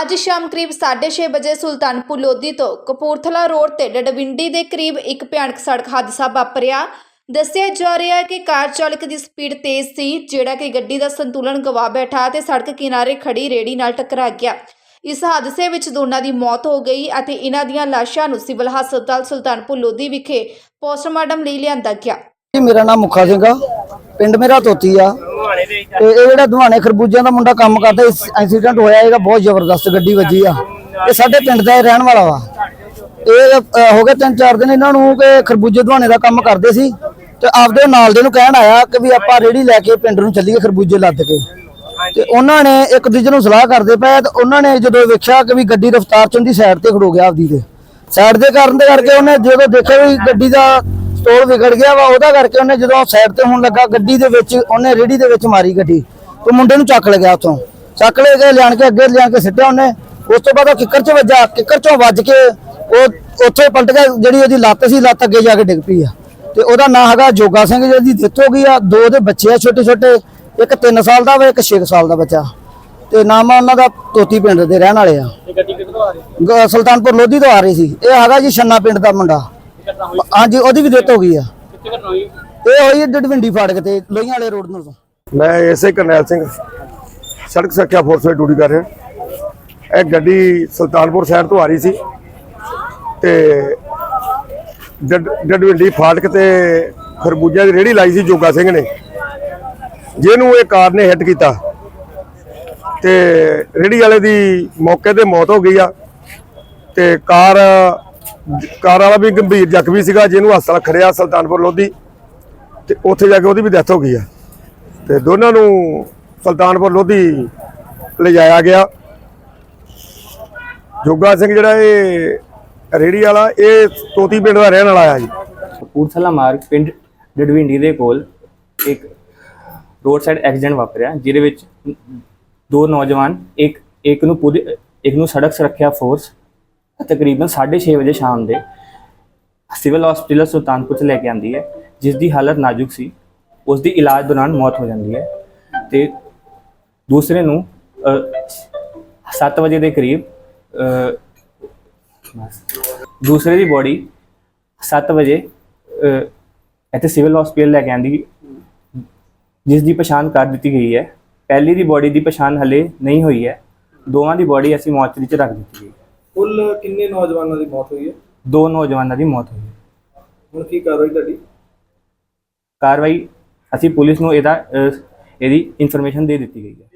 ਅੱਜ ਸ਼ਾਮ ਕਰੀਬ 6:30 ਵਜੇ ਸੁਲਤਾਨਪੁਰ ਲੋਧੀ ਤੋਂ ਕਪੂਰਥਲਾ ਰੋਡ ਤੇ ਡਡਵਿੰਡੀ ਦੇ ਕਰੀਬ ਇੱਕ ਭਿਆਨਕ ਸੜਕ ਹਾਦਸਾ ਵਾਪਰਿਆ। ਦੱਸਿਆ ਜਾ ਰਿਹਾ ਹੈ ਕਿ ਕਾਰ ਚਾਲਕ ਦੀ ਸਪੀਡ ਤੇਜ਼ ਸੀ, ਜਿਹੜਾ ਕਿ ਗੱਡੀ ਦਾ ਸੰਤੁਲਨ ਗਵਾ ਬੈਠਾ ਤੇ ਸੜਕ ਕਿਨਾਰੇ ਖੜੀ ਰੇੜੀ ਨਾਲ ਟਕਰਾ ਗਿਆ। ਇਸ ਹਾਦਸੇ ਵਿੱਚ ਦੋਨਾਂ ਦੀ ਮੌਤ ਹੋ ਗਈ ਅਤੇ ਇਹਨਾਂ ਦੀਆਂ ਲਾਸ਼ਾਂ ਨੂੰ ਸਿਵਲ ਹਸਪਤਾਲ ਸੁਲਤਾਨਪੁਰ ਲੋਧੀ ਵਿਖੇ ਪੋਸਟਮਾਰਟਮ ਲਈ ਲਿਆਂਦਾ ਗਿਆ। ਜੀ, ਮੇਰਾ ਨਾਮ ਮੁਖਾ ਸਿੰਘ ਆ। ਪਿੰਡ ਮੇਰਾ ਤੋਤੀ ਆ। ਤੇ ਇਹ ਜਿਹੜਾ ਦੁਹਾਣੇ ਖਰਬੂਜਿਆਂ ਦਾ ਮੁੰਡਾ ਕੰਮ ਕਰਦਾ ਐਕਸੀਡੈਂਟ ਹੋਇਆ, ਇਹਦਾ ਬਹੁਤ ਜ਼ਬਰਦਸਤ ਗੱਡੀ ਵੱਜੀ ਆ। ਇਹ ਸਾਡੇ ਪਿੰਡ ਦਾ ਰਹਿਣ ਵਾਲਾ ਵਾ। ਇਹ ਹੋ ਗਏ ਤਿੰਨ ਚਾਰ ਦਿਨ ਇਹਨਾਂ ਨੂੰ ਕਿ ਖਰਬੂਜੇ ਦੁਹਾਣੇ ਦਾ ਕੰਮ ਕਰਦੇ ਸੀ ਤੇ ਆਪਦੇ ਨਾਲ ਦੇ ਨੂੰ ਕਹਿਣ ਆਇਆ ਕਿ ਵੀ ਆਪਾਂ ਰੇੜੀ ਲੈ ਕੇ ਪਿੰਡ ਨੂੰ ਚੱਲੀਏ ਖਰਬੂਜੇ ਲੱਦ ਕੇ। ਤੇ ਉਹਨਾਂ ਨੇ ਇੱਕ ਦੂਜੇ ਨੂੰ ਸਲਾਹ ਕਰਦੇ ਪਏ, ਤੇ ਉਹਨਾਂ ਨੇ ਜਦੋਂ ਵੇਖਿਆ ਕਿ ਵੀ ਗੱਡੀ ਰਫ਼ਤਾਰ ਚ ਉਹਦੀ ਸਾਈਡ ਤੇ ਖੜੋ ਗਿਆ ਆਪਦੀ ਤੇ। ਸਾਈਡ ਦੇ ਕਰਨ ਦੇ ਕਰਕੇ ਉਹਨੇ ਜਦੋਂ ਦੇਖਿਆ ਵੀ ਗੱਡੀ ਦਾ ਸਟੋਲ ਵਿਗੜ ਗਿਆ ਵਾ ਉਹਦਾ ਕਰਕੇ ਉਹਨੇ ਜਦੋਂ ਸਾਈਡ ਤੇ ਹੋਣ ਲੱਗਾ ਗੱਡੀ ਦੇ ਵਿੱਚ ਉਹਨੇ ਰੇੜੀ ਦੇ ਵਿੱਚ ਮਾਰੀ ਗੱਡੀ। ਤੇ ਮੁੰਡੇ ਨੂੰ ਚੱਕ ਲਗਿਆ ਉੱਥੋਂ। ਚੱਕ ਲੈ ਕੇ ਲਿਆਣ ਕੇ ਅੱਗੇ ਲਿਆਣ ਕੇ ਸਿੱਟਿਆ ਉਹਨੇ। ਉਸ ਤੋਂ ਬਾਅਦ ਉਹ ਕਿੱਕਰ 'ਚ ਵੱਜਾ ਕਿੱਕਰ 'ਚੋਂ ਵੱਜ ਕੇ ਉਹ ਉੱਥੇ ਪਲਟ ਗਿਆ ਜਿਹੜੀ ਉਹਦੀ ਲੱਤ ਸੀ ਲੱਤ ਅੱਗੇ ਜਾ ਕੇ ਡਿੱਗ ਪਈ ਆ। ਤੇ ਉਹਦਾ ਨਾਂ ਹੈਗਾ ਜੋਗਾ ਸਿੰਘ ਜਿਹਦੀ ਡੈਥ ਹੋ ਗਈ ਆ। ਦੋ ਉਹਦੇ ਬੱਚੇ ਆ ਛੋਟੇ ਛੋਟੇ ਇੱਕ 3 ਸਾਲ ਦਾ ਵਾ ਇੱਕ 6 ਸਾਲ ਦਾ ਬੱਚਾ। ਤੇ ਨਾਮ ਆ ਉਹਨਾਂ ਦਾ ਤੋਤੀ ਪਿੰਡ ਦੇ ਰਹਿਣ ਵਾਲੇ ਆ। ਸੁਲਤਾਨਪੁਰ ਲੋਧੀ ਤੋਂ ਆ ਰਹੀ ਸੀ। ਇਹ ਹੈਗਾ ਜੀ ਛੰਨਾ ਪਿੰਡ ਦਾ ਮੁੰਡਾ। ਘਟਨਾ ਹੋਈ ਹਾਂਜੀ ਉਹਦੀ ਵੀ ਡੈਥ ਹੋ ਗਈ ਆ। ਕਿੱਥੇ ਘਟਨਾ ਹੋਈ ਇਹ ਹੋਈ ਡਡਵਿੰਡੀ ਫਾੜਕ ਤੇ ਲੋਹੀਆਂ ਵਾਲੇ ਰੋਡ ਨੂੰ। ਮੈਂ ਐਸਏ ਕਰਨੈਲ ਸਿੰਘ ਸੜਕ ਸੁਰੱਖਿਆ ਫੋਰਸ ਵਿੱਚ ਡਿਊਟੀ ਕਰ ਰਿਹਾ। ਇਹ ਗੱਡੀ ਸੁਲਤਾਨਪੁਰ ਸਾਈਡ ਤੋਂ ਆ ਰਹੀ ਸੀ ਤੇ ਡੱਡ- ਡੱਡਵਿੰਡੀ ਫਾਟਕ ਤੇ ਖਰਬੂਜਾ ਦੀ ਰੇੜੀ ਲਾਈ ਸੀ ਜੋਗਾ ਸਿੰਘ ਨੇ। ਜਿਹਨੂੰ ਇਹ ਕਾਰ ਨੇ ਹਿੱਟ ਕੀਤਾ। ਤੇ ਰੇੜੀ ਵਾਲੇ ਦੀ ਮੌਕੇ ਤੇ ਮੌਤ ਹੋ ਗਈ ਆ। ਤੇ ਕਾਰ ਕਾਰ ਵਾਲਾ ਵੀ ਗੰਭੀਰ ਜ਼ਖਮੀ ਸੀਗਾ, ਜਿਹਨੂੰ ਹਸਪਤਾਲ ਖੜਿਆ ਸੁਲਤਾਨਪੁਰ ਲੋਧੀ, ਤੇ ਉੱਥੇ ਜਾ ਕੇ ਉਹਦੀ ਵੀ ਡੈਥ ਹੋ ਗਈ ਆ। ਤੇ ਦੋਨਾਂ ਨੂੰ ਸੁਲਤਾਨਪੁਰ ਲੋਧੀ ਲਿਜਾਇਆ ਗਿਆ। ਜੋਗਾ ਸਿੰਘ ਜਿਹੜਾ ਇਹ ਰੇੜੀ ਵਾਲਾ, ਇਹ ਤੋਤੀ ਪਿੰਡ ਦਾ ਰਹਿਣ ਵਾਲਾ ਆ ਜੀ। ਕਪੂਰਥਲਾ ਮਾਰਗ ਪਿੰਡ ਡਡਵਿੰਡੀ ਦੇ ਕੋਲ ਇੱਕ ਰੋਡ ਸਾਈਡ ਐਕਸੀਡੈਂਟ ਵਾਪਰਿਆ, ਜਿਹਦੇ ਵਿੱਚ ਦੋ ਨੌਜਵਾਨ, ਇੱਕ ਇੱਕ ਨੂੰ ਪੂਰੀ ਇੱਕ ਨੂੰ ਸੜਕ ਸੁਰੱਖਿਆ ਫੋਰਸ ਤਕਰੀਬਨ 6:30 ਵਜੇ ਸ਼ਾਮ ਦੇ ਸਿਵਲ ਹਸਪੀਟਲ ਸੁਲਤਾਨਪੁਰ ਚ ਲੈ ਕੇ ਆਂਦੀ ਹੈ ਜਿਸ ਦੀ ਹਾਲਤ ਨਾਜ਼ੁਕ ਸੀ। ਉਸ ਦੀ ਇਲਾਜ ਦੌਰਾਨ ਮੌਤ ਹੋ ਜਾਂਦੀ ਹੈ ਤੇ ਦੂਸਰੇ ਨੂੰ 7 ਵਜੇ ਦੇ ਕਰੀਬ ਅ, ਦੂਸਰੇ ਦੀ ਬੋਡੀ 7 ਵਜੇ ਇੱਥੇ ਸਿਵਲ ਹਸਪੀਟਲ ਲੈ ਕੇ ਆਂਦੀ ਜਿਸ ਦੀ ਪਛਾਣ ਕਰ ਦਿੱਤੀ ਗਈ ਹੈ। ਪਹਿਲੀ ਦੀ ਬੋਡੀ ਦੀ ਪਛਾਣ ਹਲੇ ਨਹੀਂ ਹੋਈ ਹੈ। ਦੋਵਾਂ ਦੀ ਬੋਡੀ ਅਸੀਂ ਮੋਰਚਰੀ 'ਚ ਰੱਖ ਦਿੱਤੀ ਗਈ ਕੁੱਲ ਕਿੰਨੇ ਨੌਜਵਾਨਾਂ ਦੀ ਮੌਤ ਹੋਈ ਹੈ? ਦੋ ਨੌਜਵਾਨਾਂ ਦੀ ਮੌਤ ਹੋਈ ਹੈ। ਹੁਣ ਕੀ ਕਾਰਵਾਈ ਤੁਹਾਡੀ? ਕਾਰਵਾਈ ਅਸੀਂ ਪੁਲਿਸ ਨੂੰ ਇਹਦਾ ਇਹਦੀ ਇਨਫੋਰਮੇਸ਼ਨ ਦੇ ਦਿੱਤੀ ਗਈ ਹੈ।